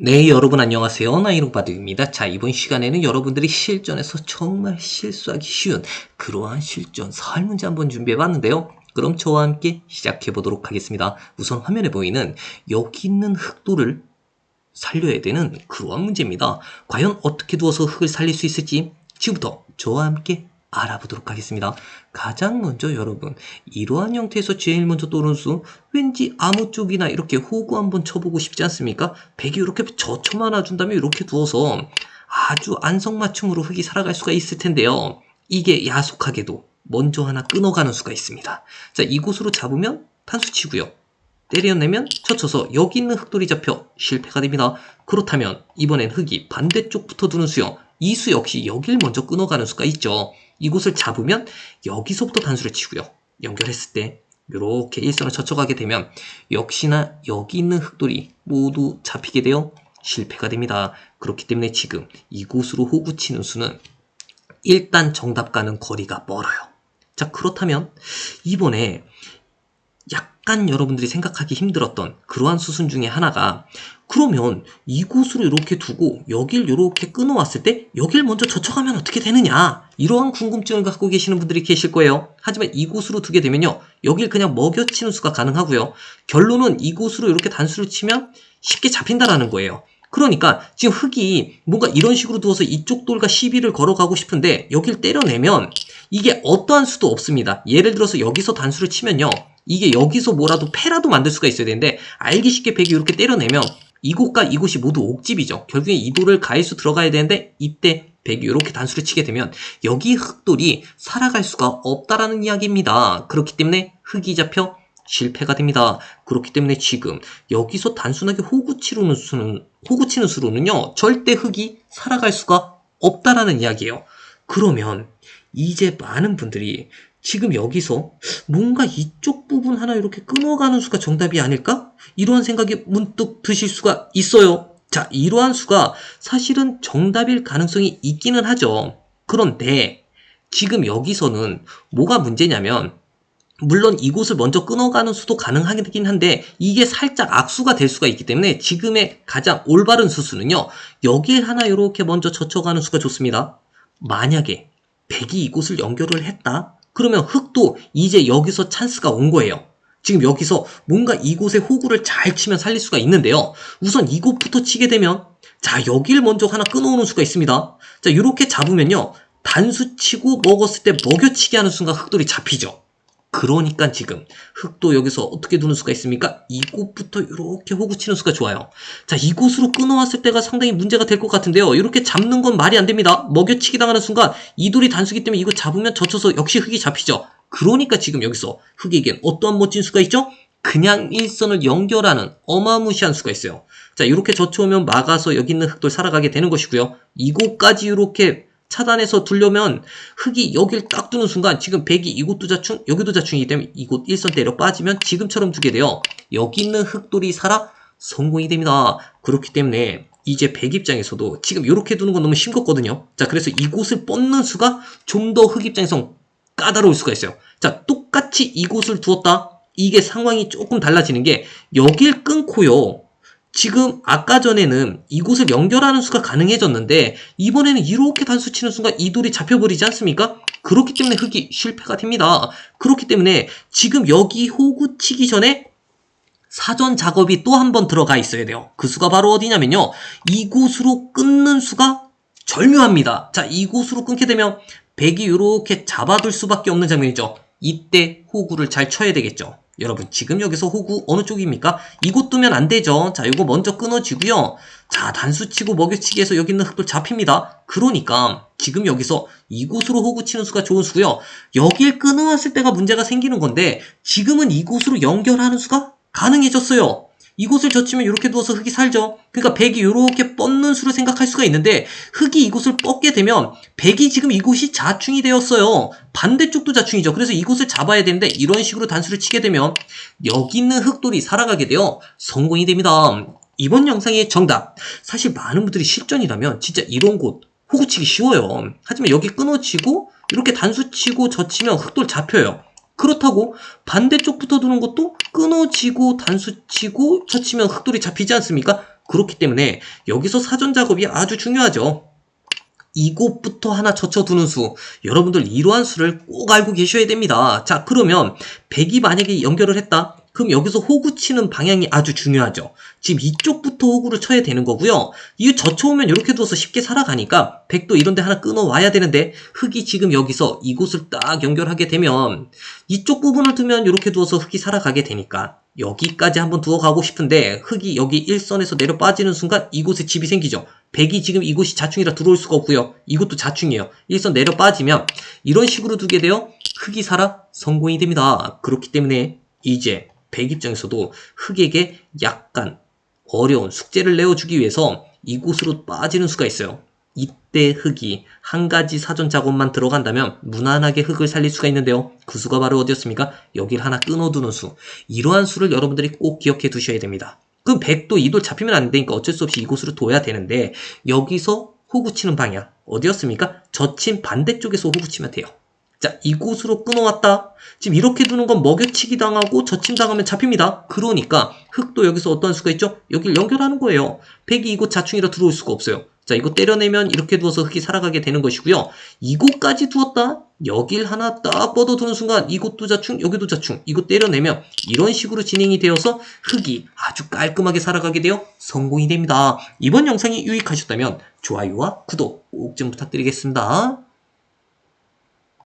네, 여러분 안녕하세요. 나이롱바둑입니다. 자, 이번 시간에는 여러분들이 실전에서 정말 실수하기 쉬운 그러한 실전 설 문제 한번 준비해 봤는데요. 그럼 저와 함께 시작해 보도록 하겠습니다. 우선 화면에 보이는 여기 있는 흑도를 살려야 되는 그러한 문제입니다. 과연 어떻게 두어서 흑을 살릴 수 있을지 지금부터 저와 함께 알아보도록 하겠습니다. 가장 먼저 여러분 이러한 형태에서 제일 먼저 떠오르는 수 왠지 아무 쪽이나 이렇게 호구 한번 쳐보고 싶지 않습니까? 백이 이렇게 저쳐만 놔준다면 이렇게 두어서 아주 안성맞춤으로 흑이 살아갈 수가 있을 텐데요. 이게 야속하게도 먼저 하나 끊어가는 수가 있습니다. 자 이곳으로 잡으면 탄수치고요. 때려내면 쳐쳐서 여기 있는 흑돌이 잡혀 실패가 됩니다. 그렇다면 이번엔 흑이 반대쪽부터 두는 수요. 이 수 역시 여길 먼저 끊어가는 수가 있죠. 이곳을 잡으면 여기서부터 단수를 치고요. 연결했을 때 이렇게 일선을 젖혀가게 되면 역시나 여기 있는 흑돌이 모두 잡히게 되어 실패가 됩니다. 그렇기 때문에 지금 이곳으로 호구 치는 수는 일단 정답과는 거리가 멀어요. 자 그렇다면 이번에 약 간 여러분들이 생각하기 힘들었던 그러한 수순 중에 하나가 그러면 이곳으로 이렇게 두고 여길 이렇게 끊어왔을 때 여길 먼저 젖혀가면 어떻게 되느냐? 이러한 궁금증을 갖고 계시는 분들이 계실 거예요. 하지만 이곳으로 두게 되면요. 여길 그냥 먹여치는 수가 가능하고요. 결론은 이곳으로 이렇게 단수를 치면 쉽게 잡힌다라는 거예요 그러니까 지금 흙이 뭔가 이런 식으로 두어서 이쪽 돌과 시비를 걸어가고 싶은데 여길 때려내면 이게 어떠한 수도 없습니다 예를 들어서 여기서 단수를 치면요 이게 여기서 뭐라도 패라도 만들 수가 있어야 되는데 알기 쉽게 백이 이렇게 때려내면 이곳과 이곳이 모두 옥집이죠. 결국에 이 돌을 가해수 들어가야 되는데 이때 백이 이렇게 단수를 치게 되면 여기 흑돌이 살아갈 수가 없다라는 이야기입니다. 그렇기 때문에 흑이 잡혀 실패가 됩니다. 그렇기 때문에 지금 여기서 단순하게 호구 치는 수는 호구 치는 수로는요 절대 흑이 살아갈 수가 없다라는 이야기예요. 그러면 이제 많은 분들이 지금 여기서 뭔가 이쪽 부분 하나 이렇게 끊어가는 수가 정답이 아닐까? 이러한 생각이 문득 드실 수가 있어요. 자, 이러한 수가 사실은 정답일 가능성이 있기는 하죠. 그런데 지금 여기서는 뭐가 문제냐면 물론 이곳을 먼저 끊어가는 수도 가능하긴 한데 이게 살짝 악수가 될 수가 있기 때문에 지금의 가장 올바른 수수는요. 여길 하나 이렇게 먼저 젖혀가는 수가 좋습니다. 만약에 백이 이곳을 연결을 했다. 그러면 흑도 이제 여기서 찬스가 온 거예요. 지금 여기서 뭔가 이곳에 호구를 잘 치면 살릴 수가 있는데요. 우선 이곳부터 치게 되면 자 여기를 먼저 하나 끊어오는 수가 있습니다. 자 이렇게 잡으면요. 단수 치고 먹었을 때 먹여치기 하는 순간 흑돌이 잡히죠. 그러니까 지금 흑도 여기서 어떻게 두는 수가 있습니까? 이곳부터 이렇게 호구 치는 수가 좋아요. 자, 이곳으로 끊어왔을 때가 상당히 문제가 될 것 같은데요. 이렇게 잡는 건 말이 안 됩니다. 먹여치기 당하는 순간 이 돌이 단수기 때문에 이거 잡으면 젖혀서 역시 흑이 잡히죠. 그러니까 지금 여기서 흑에겐 어떠한 멋진 수가 있죠? 그냥 일선을 연결하는 어마무시한 수가 있어요. 자, 이렇게 젖혀오면 막아서 여기 있는 흑돌 살아가게 되는 것이고요. 이곳까지 이렇게 차단해서 두려면 흙이 여길 딱 두는 순간 지금 백이 이곳도 자충 여기도 자충이기 때문에 이곳 일선 때려 빠지면 지금처럼 두게 돼요. 여기 있는 흑돌이 살아 성공이 됩니다. 그렇기 때문에 이제 백 입장에서도 지금 이렇게 두는 건 너무 싱겁거든요. 자 그래서 이곳을 뻗는 수가 좀더흑 입장에서 까다로울 수가 있어요. 자 똑같이 이곳을 두었다. 이게 상황이 조금 달라지는 게 여길 끊고요. 지금 아까 전에는 이곳을 연결하는 수가 가능해졌는데 이번에는 이렇게 단수 치는 순간 이 돌이 잡혀버리지 않습니까? 그렇기 때문에 흑이 실패가 됩니다. 그렇기 때문에 지금 여기 호구 치기 전에 사전 작업이 또 한 번 들어가 있어야 돼요. 그 수가 바로 어디냐면요. 이곳으로 끊는 수가 절묘합니다. 자, 이곳으로 끊게 되면 백이 이렇게 잡아둘 수밖에 없는 장면이죠. 이때 호구를 잘 쳐야 되겠죠. 여러분 지금 여기서 호구 어느 쪽입니까? 이곳 두면 안 되죠. 자 이거 먼저 끊어지고요. 자 단수치고 먹여치기해서 여기 있는 흑돌 잡힙니다. 그러니까 지금 여기서 이곳으로 호구 치는 수가 좋은 수고요. 여길 끊어왔을 때가 문제가 생기는 건데 지금은 이곳으로 연결하는 수가 가능해졌어요. 이곳을 젖히면 이렇게 두어서 흙이 살죠. 그러니까 백이 이렇게 뻗는 수를 생각할 수가 있는데 흙이 이곳을 뻗게 되면 백이 지금 이곳이 자충이 되었어요. 반대쪽도 자충이죠. 그래서 이곳을 잡아야 되는데 이런 식으로 단수를 치게 되면 여기 있는 흑돌이 살아가게 되어 성공이 됩니다. 이번 영상의 정답. 사실 많은 분들이 실전이라면 진짜 이런 곳 호구치기 쉬워요. 하지만 여기 끊어치고 이렇게 단수치고 젖히면 흑돌 잡혀요. 그렇다고 반대쪽부터 두는 것도 끊어지고 단수치고 젖히면 흑돌이 잡히지 않습니까? 그렇기 때문에 여기서 사전 작업이 아주 중요하죠. 이곳부터 하나 젖혀두는 수. 여러분들 이러한 수를 꼭 알고 계셔야 됩니다. 자, 그러면 100이 만약에 연결을 했다? 그럼 여기서 호구 치는 방향이 아주 중요하죠. 지금 이쪽부터 호구를 쳐야 되는 거고요. 이 젖혀오면 이렇게 두어서 쉽게 살아가니까 100도 이런 데 하나 끊어와야 되는데 흙이 지금 여기서 이곳을 딱 연결하게 되면 이쪽 부분을 두면 이렇게 두어서 흙이 살아가게 되니까 여기까지 한번 두어 가고 싶은데 흙이 여기 일선에서 내려 빠지는 순간 이곳에 집이 생기죠. 100이 지금 이곳이 자충이라 들어올 수가 없고요. 이것도 자충이에요. 일선 내려 빠지면 이런 식으로 두게 돼요. 흙이 살아 성공이 됩니다. 그렇기 때문에 이제 100 입장에서도 흙에게 약간 어려운 숙제를 내어주기 위해서 이곳으로 빠지는 수가 있어요. 이때 흙이 한 가지 사전 작업만 들어간다면 무난하게 흙을 살릴 수가 있는데요. 그 수가 바로 어디였습니까? 여기를 하나 끊어두는 수. 이러한 수를 여러분들이 꼭 기억해 두셔야 됩니다. 그럼 100도 2도 잡히면 안 되니까 어쩔 수 없이 이곳으로 둬야 되는데 여기서 호구 치는 방향 어디였습니까? 젖힌 반대쪽에서 호구 치면 돼요. 자, 이곳으로 끊어왔다. 지금 이렇게 두는 건 먹여치기 당하고 젖힘 당하면 잡힙니다. 그러니까 흙도 여기서 어떤 수가 있죠? 여기를 연결하는 거예요. 백이 이곳 자충이라 들어올 수가 없어요. 자, 이거 때려내면 이렇게 두어서 흙이 살아가게 되는 것이고요. 이곳까지 두었다. 여길 하나 딱 뻗어두는 순간 이곳도 자충, 여기도 자충. 이거 때려내면 이런 식으로 진행이 되어서 흙이 아주 깔끔하게 살아가게 되어 성공이 됩니다. 이번 영상이 유익하셨다면 좋아요와 구독 꼭 좀 부탁드리겠습니다.